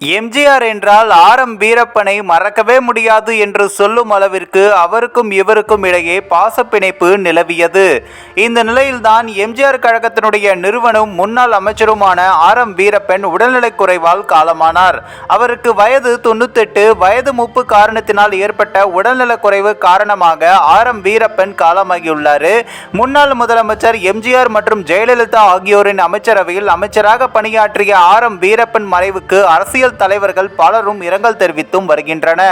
எம்ஜிஆர் என்றால் R M வீரப்பனை மறக்கவே முடியாது என்று சொல்லும் அளவிற்கு அவருக்கும் இவருக்கும் இடையே பாசப்பிணைப்பு நிலவியது. இந்த நிலையில்தான் எம்ஜிஆர் கழகத்தினுடைய நிறுவனம் முன்னாள் அமைச்சருமான ஆர் எம் வீரப்பன் உடல்நலக் குறைவால் காலமானார். அவருக்கு வயது தொண்ணூத்தெட்டு வயது முப்பு காரணத்தினால் ஏற்பட்ட உடல்நலக் குறைவு காரணமாக ஆர் எம் வீரப்பன் காலமாகியுள்ளார். முன்னாள் முதலமைச்சர் எம்ஜிஆர் மற்றும் ஜெயலலிதா ஆகியோரின் அமைச்சரவையில் அமைச்சராக பணியாற்றிய ஆர் எம் வீரப்பன் மறைவுக்கு அரசியல் தலைவர்கள் பலரும் இரங்கல் தெரிவித்தும் வருகின்றன.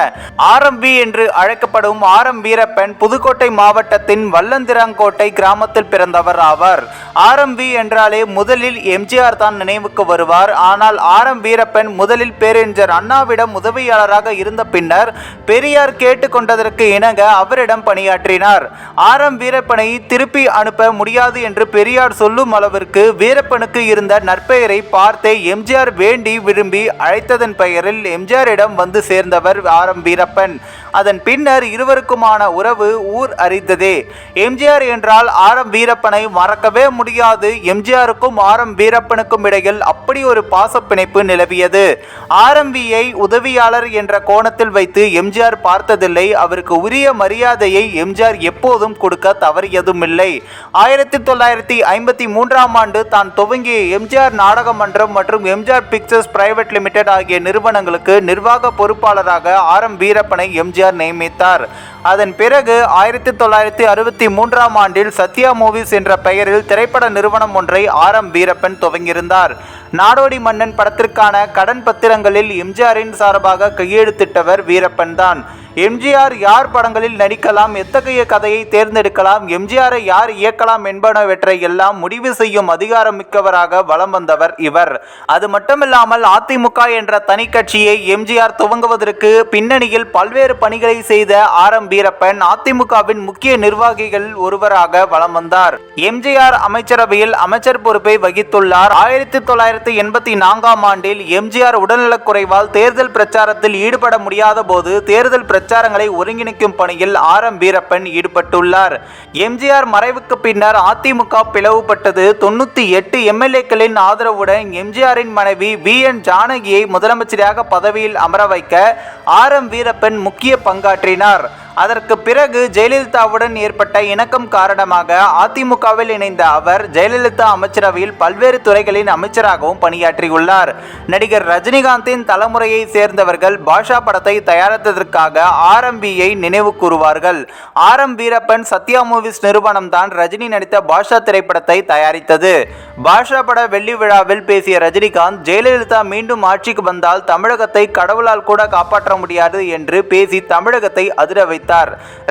வி என்று அழைக்கப்படும் ஆரம் வீரப்பன் புதுக்கோட்டை மாவட்டத்தின் வல்லந்திராங்கோட்டை கிராமத்தில் பிறந்தவர் ஆவார். ஆர்எம்பி என்றாலே முதலில் எம்ஜிஆர் தான் நினைவுக்கு வருவார். ஆனால் ஆரம் வீரப்பன் முதலில் பேரறிஞர் அண்ணாவிடம் உதவியாளராக இருந்த பின்னர் பெரியார் கேட்டுக்கொண்டதற்கு இணங்க அவரிடம் பணியாற்றினார். ஆரம் வீரப்பனை திருப்பி அனுப்ப முடியாது என்று பெரியார் சொல்லும் அளவிற்கு வீரப்பனுக்கு இருந்த நற்பெயரை பார்த்தே எம்ஜிஆர் வேண்டி விரும்பி அழைத்ததன் பெயரில் எம்ஜிஆரிடம் வந்து சேர்ந்தவர் ஆர் எம் வீரப்பன். அதன் பின்னர் இருவருக்குமான உறவு ஊர் அறிந்ததே எம்ஜிஆர் என்றால் ஆர் எம் வீரப்பனை மறக்கவே முடியாது. எம்ஜிஆருக்கும் ஆர் எம் வீரப்பனுக்கும் இடையில் அப்படி ஒரு பாசப்பிணைப்பு நிலவியது. ஆர் எம் வியை உதவியாளர் என்ற கோணத்தில் வைத்து எம்ஜிஆர் பார்த்ததில்லை. அவருக்கு உரிய மரியாதையை எம்ஜிஆர் எப்போதும் கொடுக்க தவறியதும் இல்லை ஆயிரத்தி தொள்ளாயிரத்தி ஐம்பத்தி மூன்றாம் ஆண்டு தான் துவங்கிய எம்ஜிஆர் நாடக மன்றம் மற்றும் எம்ஜிஆர் பிக்சர்ஸ் பிரைவேட் லிமிடெட் ஆகிய நிறுவனங்களுக்கு நிர்வாக பொறுப்பாளராக ஆர் எம் வீரப்பனை எம்ஜிஆர் நியமித்தார். அதன் பிறகு ஆயிரத்தி தொள்ளாயிரத்தி அறுபத்தி மூன்றாம் ஆண்டில் சத்யா மூவிஸ் என்ற பெயரில் திரைப்பட நிறுவனம் ஒன்றை ஆர் எம் வீரப்பன் துவங்கியிருந்தார். நாடோடி மன்னன் படத்திற்கான கடன் பத்திரங்களில் எம்ஜிஆரின் சார்பாக கையெழுத்திட்டவர் வீரப்பன் தான் எம்ஜிஆர் யார் படங்களில் நடிக்கலாம் எத்தகைய கதையை தேர்ந்தெடுக்கலாம் எம்ஜிஆரை யார் இயக்கலாம் என்பனவற்றை எல்லாம் முடிவு செய்யும் அதிகாரம் மிக்கவராக வலம் வந்தவர் இவர். அது மட்டுமில்லாமல் அதிமுக என்ற தனி கட்சியை எம்ஜிஆர் துவங்குவதற்கு பின்னணியில் பல்வேறு பணிகளை செய்த ஆர் எம் வீரப்பன் அதிமுகவின் முக்கிய நிர்வாகிகள் ஒருவராக வலம் வந்தார். எம்ஜிஆர் அமைச்சரவையில் அமைச்சர் பொறுப்பை வகித்துள்ளார். ஆயிரத்தி தொள்ளாயிரத்தி எண்பத்தி நான்காம் ஆண்டில் எம்ஜிஆர் உடல்நலக் குறைவால் தேர்தல் பிரச்சாரத்தில் ஈடுபட முடியாத போது தேர்தல் பிரச்சாரங்களை ஒருங்கிணைக்கும் பணியில் ஆர் எம் வீரப்பன் ஈடுபட்டுள்ளார். எம்ஜிஆர் மறைவுக்கு பின்னர் அதிமுக பிளவுபட்டது. தொண்ணூத்தி எட்டு எம்எல்ஏக்களின் ஆதரவுடன் எம்ஜிஆரின் மனைவி வி என் ஜானகியை முதலமைச்சராக பதவியில் அமர வைக்க ஆர் எம் வீரப்பன் முக்கிய பங்காற்றினார். அதற்கு பிறகு ஜெயலலிதாவுடன் ஏற்பட்ட இணக்கம் காரணமாக அதிமுகவில் இணைந்த அவர் ஜெயலலிதா அமைச்சரவையில் பல்வேறு துறைகளின் அமைச்சராகவும் பணியாற்றியுள்ளார். நடிகர் ரஜினிகாந்தின் தலைமுறையை சேர்ந்தவர்கள் பாஷா படத்தை தயாரித்ததற்காக ஆர்எம்பியை நினைவு கூறுவார்கள். R M Veerappan Sathya movies நிறுவனம் தான் ரஜினி நடித்த பாஷா திரைப்படத்தை தயாரித்தது. பாஷா பட வெள்ளி விழாவில் பேசிய ரஜினிகாந்த் ஜெயலலிதா மீண்டும் ஆட்சிக்கு வந்தால் தமிழகத்தை கடவுளால் கூட காப்பாற்ற முடியாது என்று பேசி தமிழகத்தை அதிர வைத்தார்.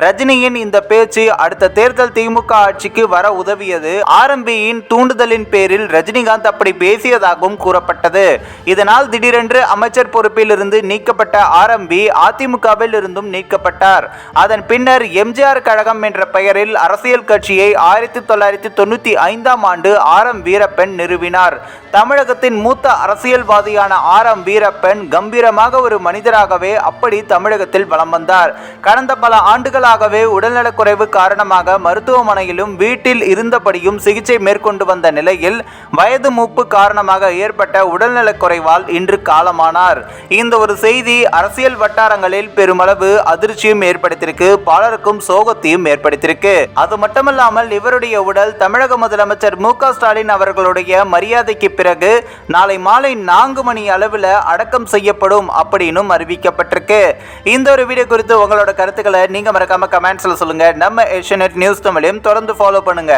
ரஜினியின் இந்த பேச்சு அடுத்த தேர்தல் திமுக ஆட்சிக்கு வர உதவியது. ஆர்எம்பியின் தூண்டுதலின் பேரில் ரஜினிகாந்த் அப்படி பேசியதாகவும் கூறப்பட்டது. இதனால் திடீரென்று அமைச்சர் பொறுப்பில் இருந்து நீக்கப்பட்ட ஆர்எம்பி அதிமுகவில் இருந்தும் நீக்கப்பட்டார். அதன் பின்னர் எம்ஜிஆர் கழகம் என்ற பெயரில் அரசியல் கட்சியை ஆயிரத்தி தொள்ளாயிரத்தி தொண்ணூத்தி ஐந்தாம் ஆண்டு ஆர் எம் வீரப்பன் நிறுவினார். தமிழகத்தின் மூத்த அரசியல்வாதியான ஆர் எம் வீரப்பன் கம்பீரமாக ஒரு மனிதராகவே அப்படி தமிழகத்தில் வலம் வந்தார். கடந்த பல ஆண்டுகளாகவே உடல்நலக்குறைவு காரணமாக மருத்துவமனையிலும் வீட்டில் இருந்தபடியும் சிகிச்சை மேற்கொண்டு வந்த நிலையில் வயது மூப்பு காரணமாக ஏற்பட்ட உடல்நலக்குறைவால் இன்று காலமானார். இந்த ஒரு செய்தி அரசியல் வட்டாரங்களில் பெருமளவு அதிர்ச்சியும் ஏற்படுத்தியிருக்கு பலருக்கும் சோகத்தையும் ஏற்படுத்தியிருக்கு. அது மட்டுமல்லாமல் இவருடைய உடல் தமிழக முதலமைச்சர் மு க ஸ்டாலின் அவர்களுடைய மரியாதைக்கு பிறகு நாளை மாலை நான்கு மணி அளவில் அடக்கம் செய்யப்படும் அப்படின்னும் அறிவிக்கப்பட்டிருக்கு. இந்த ஒரு வீடியோ குறித்து உங்களோட கருத்துக்களை நீங்கள் மறக்காமல் கமெண்ட்ஸில் சொல்லுங்க. நம்ம ஏஷியநெட் நியூஸ் தமிழையும் தொடர்ந்து ஃபாலோ பண்ணுங்க.